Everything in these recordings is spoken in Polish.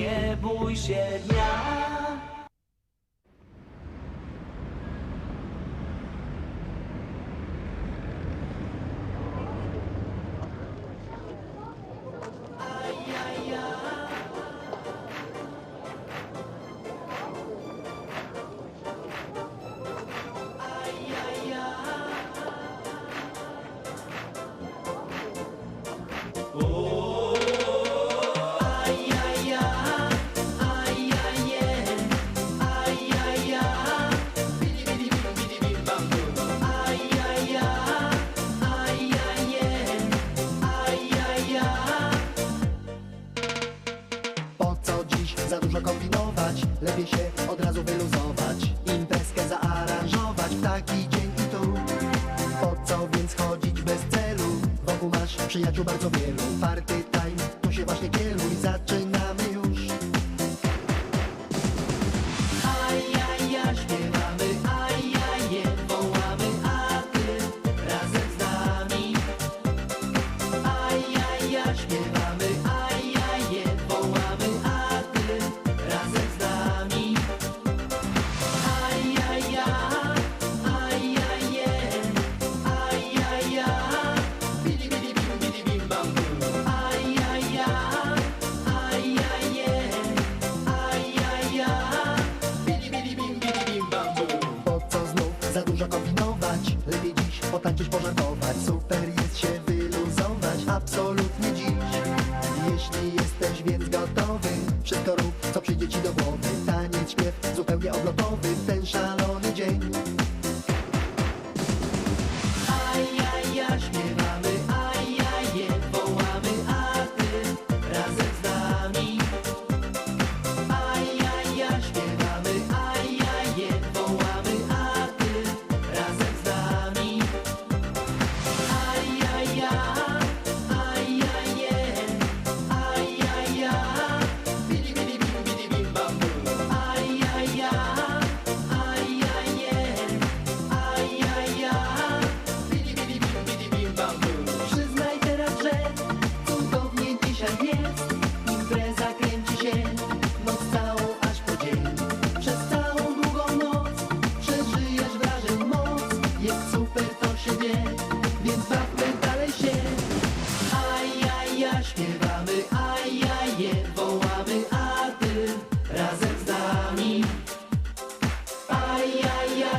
nie bój się dnia. Dużo kombinować? Lepiej się od razu wyluzować Imprezkę zaaranżować w taki dzień i tu Po co więc chodzić bez celu? Wokół masz przyjaciół bardzo wielu Party time, tu się właśnie kieruj Zaczynamy za dużo kombinować? Lepiej dziś potańczyć, pożartować Super jest się wyluzować. Absolutnie dziś. Jeśli jesteś więc gotowy Wszystko rób, co przyjdzie ci do głowy. Taniec, śpiew, zupełnie odlotowy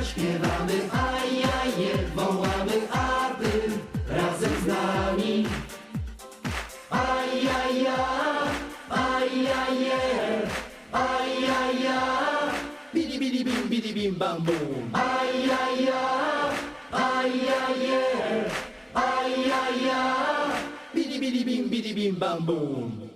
śpiewamy, ajaje, wołamy, a ty razem z nami. Ajaja, ajaje, ajaja, bidi bidi bim bidi bim bam bum. Ajaja, ajaje, ajaja, bidi bidi bim bidi bim bam bum.